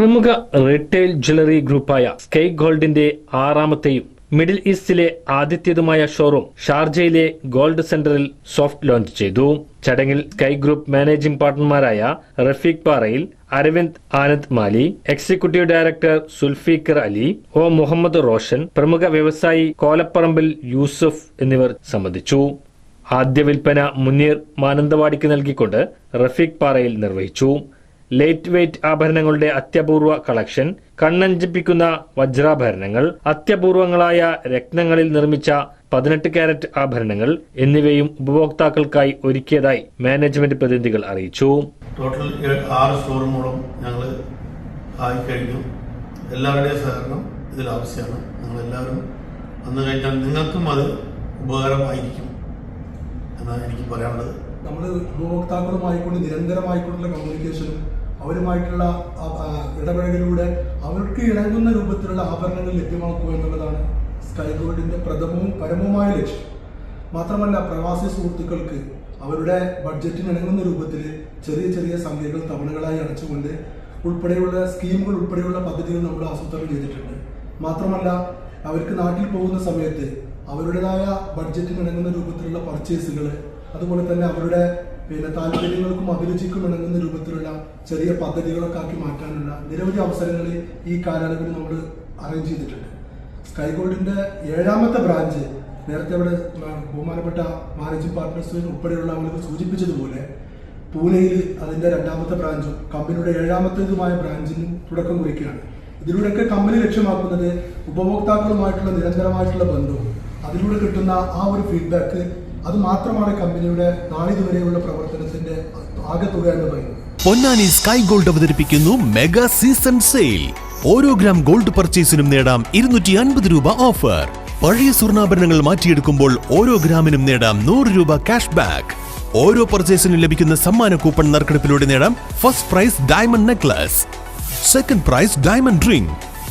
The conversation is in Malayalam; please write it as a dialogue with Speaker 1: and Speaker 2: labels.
Speaker 1: പ്രമുഖ റീറ്റെയിൽ ജ്വല്ലറി ഗ്രൂപ്പായ സ്കൈ ഗോൾഡിന്റെ ആറാമത്തെയും മിഡിൽ ഈസ്റ്റിലെ ആദ്യത്തേതുമായ ഷോറൂം ഷാർജയിലെ ഗോൾഡ് സെന്ററിൽ സോഫ്റ്റ് ലോഞ്ച് ചെയ്തു. ചടങ്ങിൽ sky group managing പാർട്ണർമാരായ Rafeeq Parayil Aravind Anand Mali executive director Zulfiqar Ali O Muhammad Roshan പ്രമുഖ വ്യവസായി കോലപ്പറമ്പിൽ യൂസഫ് എന്നിവർ സംബന്ധിച്ചു. ആദ്യ വിൽപ്പന മുനീർ മാനന്തവാടിക്ക് നൽകിക്കൊണ്ട് റഫീഖ് പാറയിൽ നിർവഹിച്ചു. ലൈറ്റ് വെയ്റ്റ് ആഭരണങ്ങളുടെ അത്യപൂർവ കളക്ഷൻ കണ്ണഞ്ചിപ്പിക്കുന്ന വജ്രാഭരണങ്ങൾ അത്യപൂർവങ്ങളായ രത്നങ്ങളിൽ നിർമ്മിച്ച പതിനെട്ട് കാരറ്റ് ആഭരണങ്ങൾ എന്നിവയും ഉപഭോക്താക്കൾക്കായി ഒരുക്കിയതായി മാനേജ്മെന്റ് പ്രതിനിധികൾ അറിയിച്ചു.
Speaker 2: ടോട്ടൽ ആറ് ഷോറൂമുകളും ഞങ്ങൾ ആയി കഴിഞ്ഞു എല്ലാവരുടെയും സഹകരണം ഇതിൽ ആവശ്യമാണ്. നിങ്ങളെല്ലാവരും വന്നു കഴിഞ്ഞാൽ നിങ്ങൾക്കും അത് ഉപകാരമായിരിക്കും എന്നാണ് എനിക്ക് പറയാനുള്ളത്.
Speaker 3: നമ്മൾ ഉപഭോക്താക്കളുമായിക്കൊണ്ട് നിരന്തരമായിക്കൊണ്ടുള്ള കമ്മ്യൂണിക്കേഷനും അവരുമായിട്ടുള്ള ഇടപെടലിലൂടെ അവർക്ക് ഇണങ്ങുന്ന രൂപത്തിലുള്ള ആഭരണങ്ങൾ ലഭ്യമാക്കുക എന്നുള്ളതാണ് സ്കൈ ഗോൾഡിന്റെ പ്രഥമവും പരമവുമായ ലക്ഷ്യം. മാത്രമല്ല പ്രവാസി സുഹൃത്തുക്കൾക്ക് അവരുടെ ബഡ്ജറ്റിന് ഇണങ്ങുന്ന രൂപത്തിൽ ചെറിയ ചെറിയ സംഖ്യകൾ തവണകളായി അടച്ചുകൊണ്ട് ഉൾപ്പെടെയുള്ള സ്കീമുകൾ ഉൾപ്പെടെയുള്ള പദ്ധതികൾ നമ്മൾ ആസൂത്രണം ചെയ്തിട്ടുണ്ട്. മാത്രമല്ല അവർക്ക് നാട്ടിൽ പോകുന്ന സമയത്ത് അവരുടേതായ ബഡ്ജറ്റിന് ഇണങ്ങുന്ന രൂപത്തിലുള്ള പർച്ചേസുകൾ അതുപോലെ തന്നെ അവരുടെ പിന്നെ താല്പര്യങ്ങൾക്കും അഭിരുചിക്കും ഇണങ്ങുന്ന രൂപത്തിലുള്ള ചെറിയ പദ്ധതികളൊക്കെ ആക്കി മാറ്റാനുള്ള നിരവധി അവസരങ്ങൾ ഈ കാലയളവിൽ നമ്മൾ അറേഞ്ച് ചെയ്തിട്ടുണ്ട്. സ്കൈ ഗോൾഡിന്റെ ഏഴാമത്തെ ബ്രാഞ്ച് നേരത്തെ അവിടെ ബഹുമാനപ്പെട്ട മാനേജിംഗ് പാർട്ട്നേഴ്സ് ഉൾപ്പെടെയുള്ള ആളുകൾ സൂചിപ്പിച്ചതുപോലെ പൂനെയിൽ അതിന്റെ രണ്ടാമത്തെ ബ്രാഞ്ചും കമ്പനിയുടെ ഏഴാമത്തേതുമായ ബ്രാഞ്ചിനും തുടക്കം കുറിക്കുകയാണ്. ഇതിലൂടെയൊക്കെ കമ്പനി ലക്ഷ്യമാക്കുന്നത് ഉപഭോക്താക്കളുമായിട്ടുള്ള നിരന്തരമായിട്ടുള്ള ബന്ധവും അതിലൂടെ കിട്ടുന്ന ആ ഒരു ഫീഡ്ബാക്ക് അത് മാത്രമാണ് കമ്പനിയുടെ നാളിതുവരെയുള്ള പ്രവർത്തനത്തിന്റെ ആകെ തുക എന്ന് പറയുന്നത്.
Speaker 4: പൊന്നാനി സ്കൈ ഗോൾഡ് അവതരിപ്പിക്കുന്നു മെഗാ സീസൺ സെയിൽ ഓരോ ഗ്രാം ഗോൾഡ് പർച്ചേസിനും നേടാം ഇരുന്നൂറ്റി അൻപത് രൂപ ഓഫർ പഴയ സ്വർണാഭരണങ്ങൾ മാറ്റിയെടുക്കുമ്പോൾ ഓരോ ഗ്രാമിനും നേടാം നൂറ് രൂപ ക്യാഷ് ബാക്ക് ഓരോ പർച്ചേസിനും ലഭിക്കുന്ന സമ്മാന കൂപ്പൺ നറുക്കെടുപ്പിലൂടെ നേടാം first prize diamond necklace second prize diamond ring